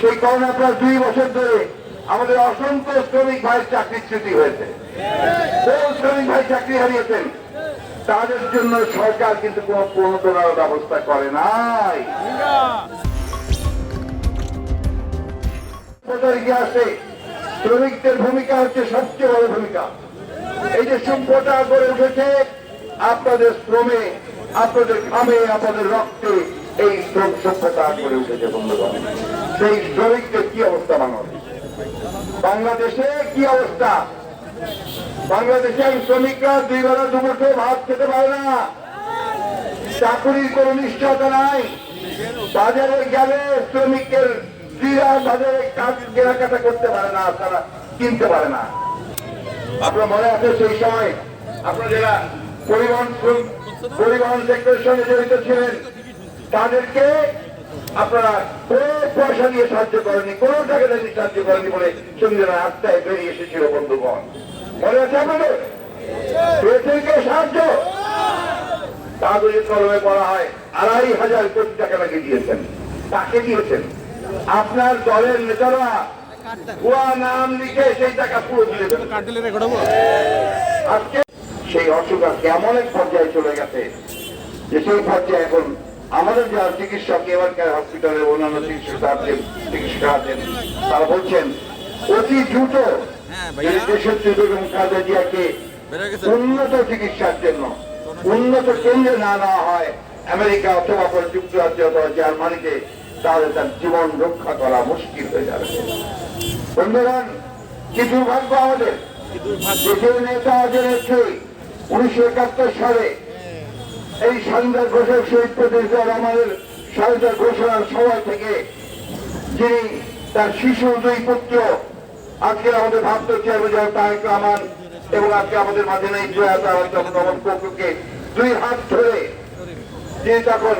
সেই করোনা প্রায় দুই বছর ধরে আমাদের অসংখ্য শ্রমিক ভাইয়ের চাকরিচ্যুতি হয়েছে। বহু শ্রমিক ভাই চাকরি হারিয়েছেন। তাদের জন্য সরকার কিন্তু কোনো প্রণোদনার ব্যবস্থা করে নাই। ইতিহাসে শ্রমিকদের ভূমিকা হচ্ছে সবচেয়ে বড় ভূমিকা। এই যে সভ্যতা গড়ে উঠেছে, আপনাদের শ্রমে, আপনাদের ঘামে, আপনাদের রক্তে এই শ্রম সভ্যতা গড়ে উঠেছে বন্ধুগণ। সেই শ্রমিকদের কি অবস্থা বাংলাদেশ? বাংলাদেশে কি অবস্থা? বাংলাদেশের শ্রমিকরা দুই বেলা দুপুরে ভাত খেতে পারে না। চাকরির কোনো নিশ্চয়তা নাই। বাজারে গেলে শ্রমিকের ক্রীড়া বাজারে কাজ কেনাকাটা করতে পারে না, তারা কিনতে পারে না। আপনার মনে আছে সেই সময় আপনার যারা পরিবহন পরিবহন সেক্টরের সঙ্গে জড়িত ছিলেন তাদেরকে আপনারা কোনো পয়সা দিয়ে সাহায্য করেনি কোনো টাকা দিয়ে সাহায্য করেনি বলে সঙ্গীরা রাস্তায় বেরিয়ে এসেছিল বন্ধুগণ। মনে আছে আপনাদের? সাহায্য। কাগজে কলমে বলা হয়, আড়াই হাজার কোটি টাকা দিয়েছেন। তাকে দিয়েছেন? আপনার দলের নেতারা। ভুয়া নাম লিখে সেই টাকা পুরো দিয়ে দেবেন কার্ডেলে রেকর্ড হব আজকে সেই অসুখ আজকে এমন এক পর্যায়ে চলে গেছে। যে সেই পর্যায়ে এখন আমাদের যারা চিকিৎসক এবার কেয়ার হসপিটালের অন্যান্য চিকিৎসক আছেন চিকিৎসক আছেন তারা বলছেন অতি দ্রুত হ্যাঁ, দেশের এবং কাজে জিয়াকে উন্নত চিকিৎসার জন্য উন্নত কেন্দ্রে না নেওয়া হয় আমেরিকা অথবা পরে যুক্তরাজ্য অথবা জার্মানিতে তাহলে তার জীবন রক্ষা করা মুশকিল হয়ে যাবে। বন্ধুগণ কি দুর্ভাগ্য আমাদের? দেশের নেতা জেনেছে উনিশশো একাত্তর সালে এই সন্ধ্যা ঘোষের শহীদ প্রতিষ্ঠার আমাদের সন্ধ্যা ঘোষণার সময় থেকে যিনি তার শিশু দুই পুত্র, আজকে আমাদের ভাবতে চেয়ারম্যান তাহেক রহমান এবং আজকে আমাদের মাঝে নেই প্রয়াত রমন ককুকে দুই হাত ধরে যে তখন